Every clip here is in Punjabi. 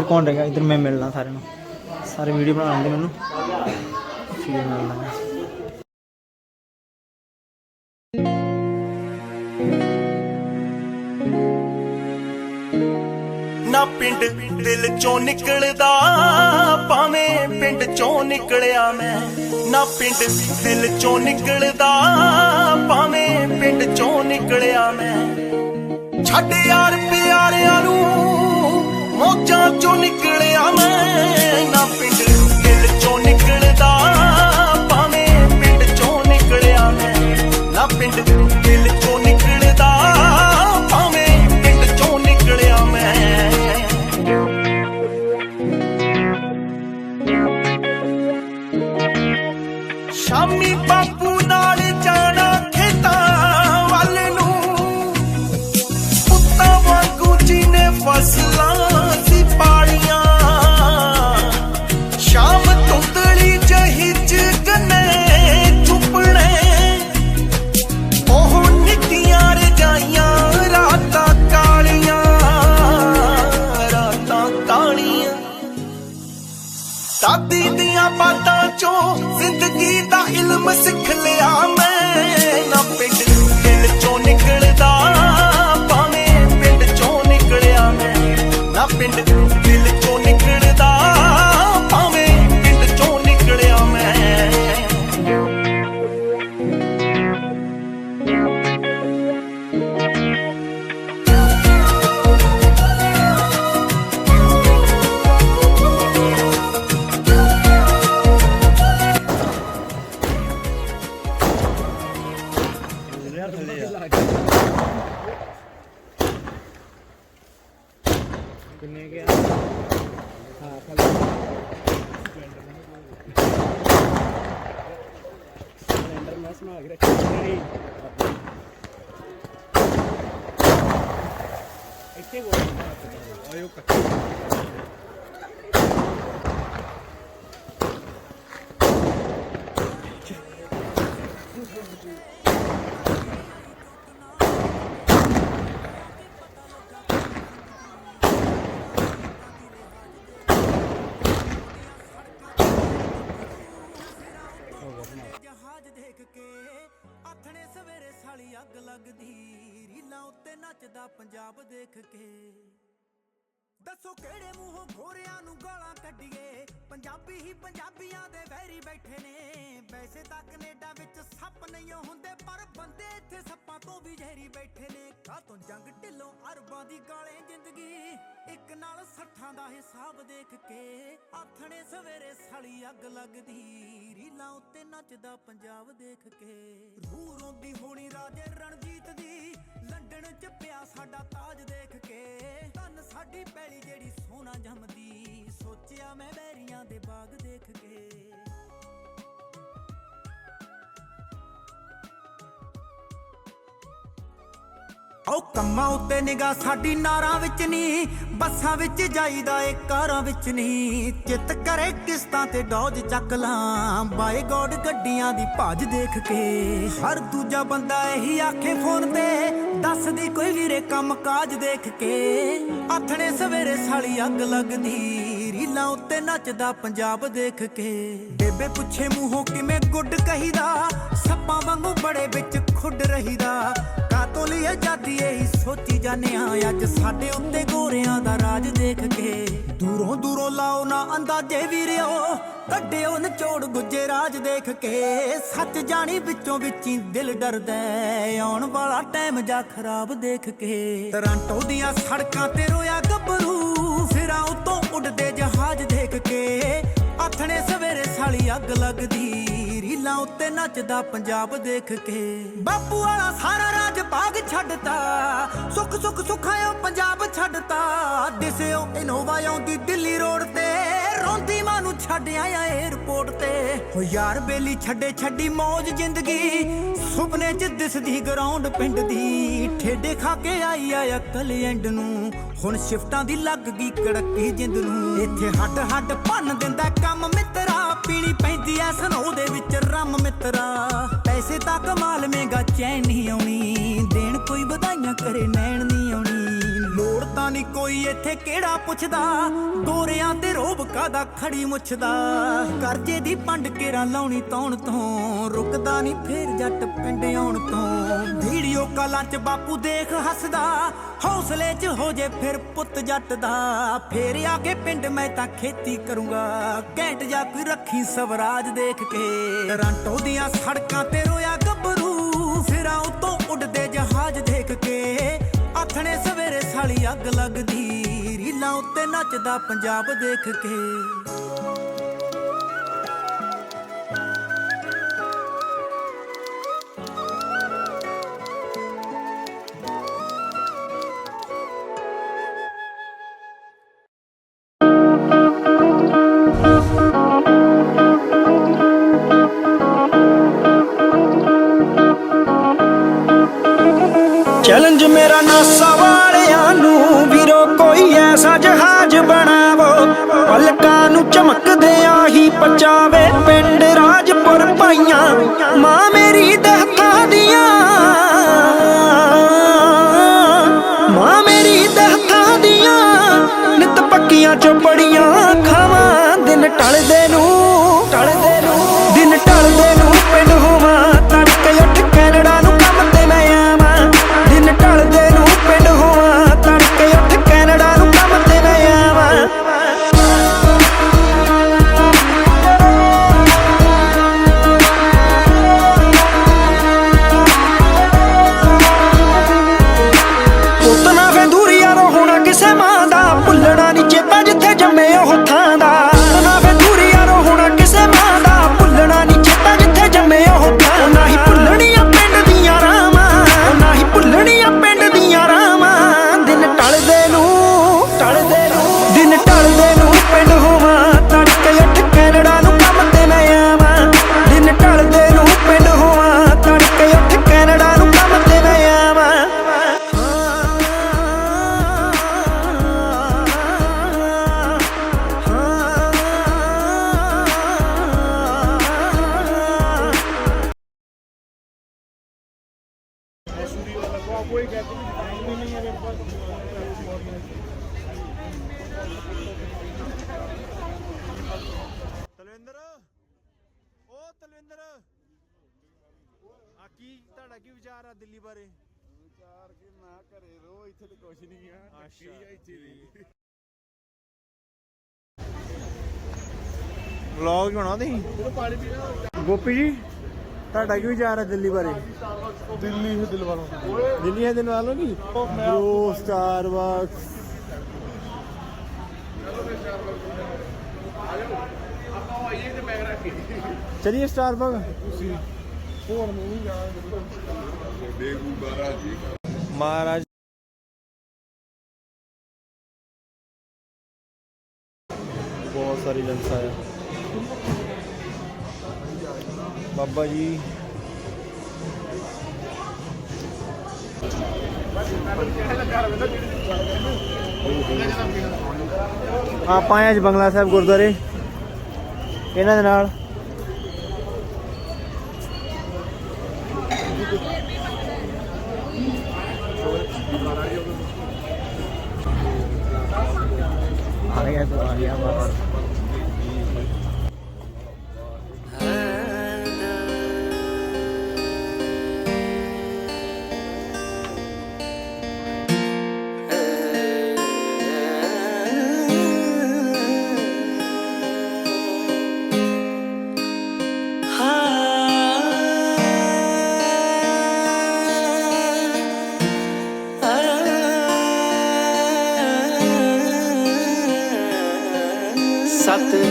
ਕੌਣ ਰਿਹਾ ਇਧਰ ਮੈਂ ਮਿਲਣਾ ਸਾਰਿਆਂ ਨੂੰ। ਸਾਰੇ ਵੀਡੀਓ ਬਣਾਉਣ ਦੇ ਮੈਨੂੰ। ਫਿਰ ਮਿਲਣਾ ਮੈਂ। ਨਾ ਪਿੰਡ ਦਿਲ ਚੋਂ ਨਿਕਲਦਾ, ਭਾਵੇਂ ਪਿੰਡ ਚੋਂ ਨਿਕਲਿਆ ਮੈਂ। ਨਾ ਪਿੰਡ ਦਿਲ ਚੋਂ ਨਿਕਲਦਾ, ਭਾਵੇਂ ਪਿੰਡ ਚੋਂ ਨਿਕਲਿਆ ਮੈਂ। ਛੱਡ ਯਾਰ ਪਿਆਰਿਆਂ ਨੂੰ ਮੋਜਾਂ ਚੋਂ ਨਿਕਲਿਆ ਮੈਂ, ਨਾ ਪਿੰਡ ਦਿਲ ਚੋਂ ਨਿਕਲਦਾ, ਭਾਵੇਂ ਪਿੰਡ ਚੋਂ ਨਿਕਲਿਆ ਮੈਂ, ਨਾ ਪਿੰਡ ਦਿਲ ਚੋਂ ਸਿਲੰਡਰ ਮੈਂ ਸਮਾ ਕੇ ਰੱਖਿਆ ਨਹੀਂ ਇੱਥੇ ਬੋਲ ਆਇਓ ਜਹਾਜ਼ ਅੱਗ ਲੱਗਦੀ, ਰੀਲਾਂ ਉੱਤੇ ਨੱਚਦਾ ਪੰਜਾਬ ਦੇਖ ਕੇ। ਦੱਸੋ ਕਿਹੜੇ ਮੂੰਹੋਂ ਖੋਰਿਆਂ ਨੂੰ ਗਾਲਾਂ ਕੱਢੀਏ? ਪੰਜਾਬੀ ਹੀ ਪੰਜਾਬੀਆਂ ਦੇ ਵੈਰੀ ਬੈਠੇ ਨੇ। ਵੈਸੇ ਤਾਂ ਕੈਨੇਡਾ ਵਿੱਚ ਸੱਪ ਨਹੀਂ ਹੁੰਦੇ, ਪਰ ਬੰਦੇ ਇੱਥੇ ਸੱਪਾਂ ਤੋਂ ਵੀ ਜ਼ਹਿਰੀ ਬੈਠੇ ਨੇ। ਕਾਤੋਂ ਜੰਗ ਢਿੱਲੋਂ ਅਰਬਾਂ ਦੀ ਗਾਲੇ ਜ਼ਿੰਦਗੀ? ਇੱਕ ਨਾਲ ਸੱਠਾਂ ਦਾ ਹਿਸਾਬ ਦੇਖ ਕੇ ਆਥਣੇ ਸਵੇਰੇ ਸਾਲੀ ਅੱਗ ਲੱਗਦੀ, ਰੀਲਾਂ ਉੱਤੇ ਨੱਚਦਾ ਪੰਜਾਬ ਦੇਖ ਕੇ। ਰੂਹ ਰੋਂਦੀ ਹੋਣੀ ਰਣਜੀਤ ਦੀ। ਲੰਡਨ ਚ ਪਿਆ ਸਾਡਾ ਤਾਜ ਦੇਖ ਕੇ। ਧੰਨ ਸਾਡੀ ਪੈਲੀ ਜਿਹੜੀ ਸੋਨਾ ਜੰਮਦੀ। ਸੋਚਿਆ ਮੈਂ ਬੈਰੀਆਂ ਦੇ ਬਾਗ ਦੇਖ ਕੇ। ਉਹ ਕੰਮਾਂ ਉੱਤੇ ਨਿਗਾਹ ਸਾਡੀ ਨਾਰਾਂ ਵਿੱਚ ਨਹੀਂ, ਬੱਸਾਂ ਵਿੱਚ ਜਾਈਦਾ ਏ, ਕਾਰਾਂ ਵਿੱਚ ਨਹੀਂ। ਚਿੱਤ ਕਰੇ ਕਿਸ਼ਤਾਂ ਤੇ ਡੌਜ ਚੱਕ ਲਾਂ, ਬਾਏ ਗੋਡ ਗੱਡੀਆਂ ਦੀ ਭਾਜ ਦੇਖ ਕੇ। ਹਰ ਦੂਜਾ ਬੰਦਾ ਇਹੀ ਆਖੇ ਫੋਨ ਤੇ, ਦੱਸਦੀ ਕੋਈ ਵੀਰੇ ਕੰਮ ਕਾਜ ਦੇਖ ਕੇ। ਆਥਣੇ ਸਵੇਰੇ ਸਾਲੀ ਅੱਗ ਲੱਗਦੀ, ਰੀਲਾਂ ਉੱਤੇ ਨੱਚਦਾ ਪੰਜਾਬ ਦੇਖ ਕੇ। ਬੇਬੇ ਪੁੱਛੇ ਮੂੰਹੋਂ ਕਿਵੇਂ ਗੁੱਡ ਕਹੀਦਾ, ਸੱਪਾਂ ਵਾਂਗੂ ਬੜੇ ਵਿੱਚ ਖੁੱਡ ਰਹੀਦਾ। ਕਾਤੋਂ ਆਜ਼ਾਦੀ ਇਹੀ ਸੋਚੀ ਜਾਂਦੇ ਆ ਅੱਜ ਸਾਡੇ ਉੱਤੇ ਗੋਰਿਆਂ ਦਾ ਰਾਜ ਦੇਖ ਕੇ। ਦੂਰੋਂ ਦੂਰੋਂ ਲਾਓ ਨਾ ਅੰਦਾਜ਼ੇ ਵੀਰਿਓ ਕੱਢਿਓ ਨਚੋੜ ਗੁੱਜੇ ਰਾਜ ਦੇਖ ਕੇ। ਸੱਚ ਜਾਣੀ ਵਿੱਚੋਂ ਵਿੱਚੀ ਦਿਲ ਡਰਦਾ ਹੈ, ਆਉਣ ਵਾਲਾ ਟਾਈਮ ਜਾ ਖਰਾਬ ਦੇਖ ਕੇ। ਟਰਾਂਟੋ ਦੀਆਂ ਸੜਕਾਂ ਤੇ ਰੋਇਆ ਗੱਭਰੂ ਫਿਰਾਂ ਉੱਤੋਂ ਉੱਡਦੇ ਜਹਾਜ਼ ਦੇਖ ਕੇ। ਆਥਣੇ ਸਵੇਰੇ ਸਾਲੀ ਅੱਗ ਲੱਗਦੀ ਰੀਲਾਂ ਉੱਤੇ ਨੱਚਦਾ ਪੰਜਾਬ ਦੇਖ ਕੇ। ਬਾਪੂ ਵਾਲਾ ਸਾਰਾ ਰਾਜ ਭਾਗ ਛੱਡਤਾ। ਸੁੱਖ ਸੁੱਖ ਸੁਖਾਇਓ ਪੰਜਾਬ ਛੱਡਤਾ। ਦਿਸਿਓ ਇਨੋਵਾ ਆਉਂਦੀ ਦਿੱਲੀ ਰੋਡ ਤੇ। ਰੋਂਦੀ ਮਾਂ ਨੂੰ ਛੱਡ ਆਇਆ 에ਅਰਪੋਰਟ ਤੇ। ਹੋ ਯਾਰ ਬੇਲੀ ਛੱਡੇ ਛੱਡੀ ਮੌਜ ਜ਼ਿੰਦਗੀ। ਸੁਪਨੇ 'ਚ ਦਿਸਦੀ ਗਰਾਊਂਡ ਪਿੰਡ ਦੀ। ਠੇਡੇ ਖਾ ਕੇ ਆਈ ਆ ਅਕਲ ਐਂਡ ਨੂੰ। ਹੁਣ ਸ਼ਿਫਟਾਂ ਦੀ ਲੱਗ ਗਈ ਕੜਕੀ ਜਿੰਦ ਨੂੰ। ਇੱਥੇ ਹੱਡ ਹੱਡ ਭੰਨ ਦਿੰਦਾ ਕੰਮ ਮਿੱਤਰ ਪੀਣੀ ਪੈਂਦੀ ਐ ਸਨੋ ਦੇ ਵਿੱਚ ਰਮ ਮਿੱਤਰਾ। ਪੈਸੇ ਤਾਂ ਕਮਾ ਲਵੇਂਗਾ ਚੈਨ ਨਹੀਂ ਆਉਣੀ। ਦੇਣ ਕੋਈ ਵਧਾਈਆਂ ਕਰੇ ਨੈਣ ਨਹੀਂ ਪਤਾ ਨਹੀਂ ਕੋਈ ਇੱਥੇ ਕਿਹੜਾ ਪੁੱਛਦਾ। ਗੋਰਿਆਂ ਤੇ ਰੋਬ ਕਾਦਾ ਖੜੀ ਮੁੱਛਦਾ। ਕਰਜੇ ਦੀ ਪੰਡ ਕੇਰਾ ਲਾਉਣੀ ਤੌਣ ਤੋਂ। ਰੁਕਦਾ ਨਹੀਂ ਫੇਰ ਜੱਟ ਪਿੰਡ ਆਉਣ ਤੋਂ। ਵੀਡੀਓ ਕਾਲਾਂ 'ਚ ਬਾਪੂ ਦੇਖ ਹੱਸਦਾ। ਹੌਸਲੇ 'ਚ ਹੋ ਜੇ ਫਿਰ ਪੁੱਤ ਜੱਟ ਦਾ। ਫੇਰ ਆ ਕੇ ਪਿੰਡ ਮੈਂ ਤਾਂ ਖੇਤੀ ਕਰੂੰਗਾ। ਘੈਂਟ ਜਾ ਕੋਈ ਰੱਖੀ ਸਵਰਾਜ ਦੇਖ ਕੇ। ਰਾਂਟੋ ਦੀਆਂ ਸੜਕਾਂ ਤੇ ਰੋਇਆ ਗੱਭਰੂ। ਸਿਰਾਂ ਉਤੋਂ ਉੱਡਦੇ ਜਹਾਜ਼ ਦੇਖ ਕੇ। ਆਥਣੇ ਸਵੇਰੇ ਸਾਲੀ ਅੱਗ ਲੱਗਦੀ। ਰੀਲਾਂ ਉੱਤੇ ਨੱਚਦਾ ਪੰਜਾਬ ਦੇਖ ਕੇ। ਤਲਵਿੰਦਰ ਓ ਤਲਵਿੰਦਰ। ਆ ਕੀ ਤੁਹਾਡਾ ਕੀ ਵਿਚਾਰ ਆ ਦਿੱਲੀ ਬਾਰੇ? ਵਿਚਾਰ ਕਿ ਮੈਂ ਘਰੇ ਰੋ ਇੱਥੇ ਤੇ ਕੁਛ ਨਹੀਂ ਆ। ਅੱਛਾ। ਇੱਥੇ ਦੀ। ਵਲੌਗ ਬਣਾਉਣਾ ਤੁਸੀਂ? ਗੋਪੀ ਜੀ? ਤੁਹਾਡਾ ਕੀ ਵਿਚਾਰ ਆ ਦਿੱਲੀ ਬਾਰੇ? ਦਿੱਲੀ ਹੈ ਦਿਲ ਵਾਲੋਂ। ਦਿੱਲੀ ਹੈ ਦਿਨ ਵਾਲੋਂ ਕੀ? ਬ్రో ਸਟਾਰਬਕਸ ਚਲਿਏ ਸਟਾਰਬਕ ਹੋਰ ਨੂੰ ਨਹੀਂ ਜਾਣਾ ਬੇਗੂ ਬਾਬਾ ਜੀ। ਆਪਾਂ ਆਏ ਅੱਜ ਬੰਗਲਾ ਸਾਹਿਬ ਗੁਰਦੁਆਰੇ। ਇਹਨਾਂ ਦੇ ਨਾਲ। ਆ ਗਿਆ ਤੂੰ ਆ ਗਿਆ। ਬਾਬਾ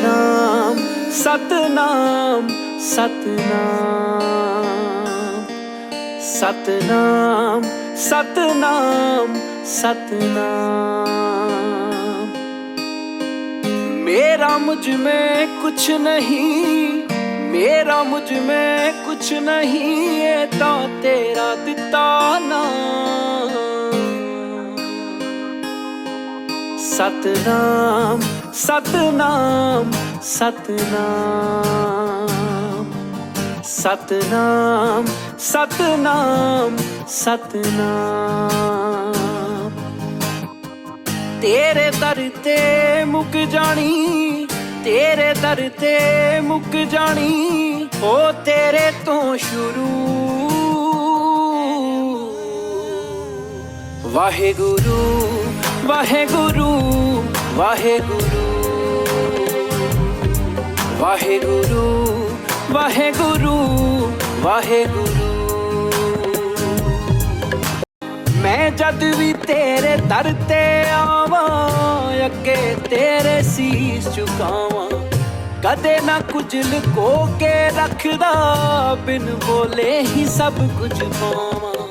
ਸਤਨਾਮ ਸਤਨਾਮ ਸਤਨਾਮ ਸਤਨਾਮ ਸਤਨਾਮ ਸਤਨਾਮ। ਮੇਰਾ ਮੁਝ ਮੈਂ ਕੁਛ ਨਹੀਂ, ਮੇਰਾ ਮੁਝ ਮੈਂ ਕੁਛ ਨਹੀਂ ਏ ਤਾਂ ਤੇਰਾ ਦਿੱਤਾ ਨਾ ਸਤਨਾਮ ਸਤਨਾਮ ਸਤਨਾਮ ਸਤਨਾਮ ਸਤਨਾਮ ਸਤਨਾਮ। ਤੇਰੇ ਦਰ ਤੇ ਮੁੱਕ ਜਾਣੀ, ਤੇਰੇ ਦਰ ਤੇ ਮੁੱਕ ਜਾਣੀ, ਹੋ ਤੇਰੇ ਤੋਂ ਸ਼ੁਰੂ। ਵਾਹਿਗੁਰੂ ਵਾਹਿਗੁਰੂ ਵਾਹਿਗੁਰੂ ਵਾਹਿਗੁਰੂ ਵਾਹਿਗੁਰੂ ਵਾਹਿਗੁਰੂ। ਮੈਂ ਜਦ ਵੀ ਤੇਰੇ ਦਰ ਤੇ ਆਵਾਂ, ਅੱਗੇ ਤੇਰੇ ਸੀਸ ਝੁਕਾਵਾਂ। ਕਦੇ ਨਾ ਕੁਝ ਲੁਕੋ ਕੇ ਰੱਖਦਾ, ਬਿਨ ਬੋਲੇ ਹੀ ਸਭ ਕੁਝ ਪਾਵਾਂ।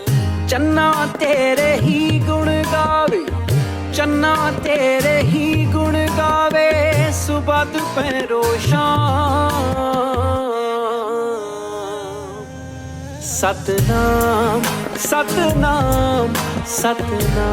ਚੰਨਾ ਤੇਰੇ ਹੀ ਗੁਣ ਗਾਵੇ ਚੰਨਾ ਤੇਰੇ ਹੀ ਗੁਣ ਗਾਵੇ ਸੁਬਹ ਦੁਪਹਿਰੋ ਸ਼ਾਮ। ਸਤਨਾਮ ਸਤਨਾਮ ਸਤਨਾਮ।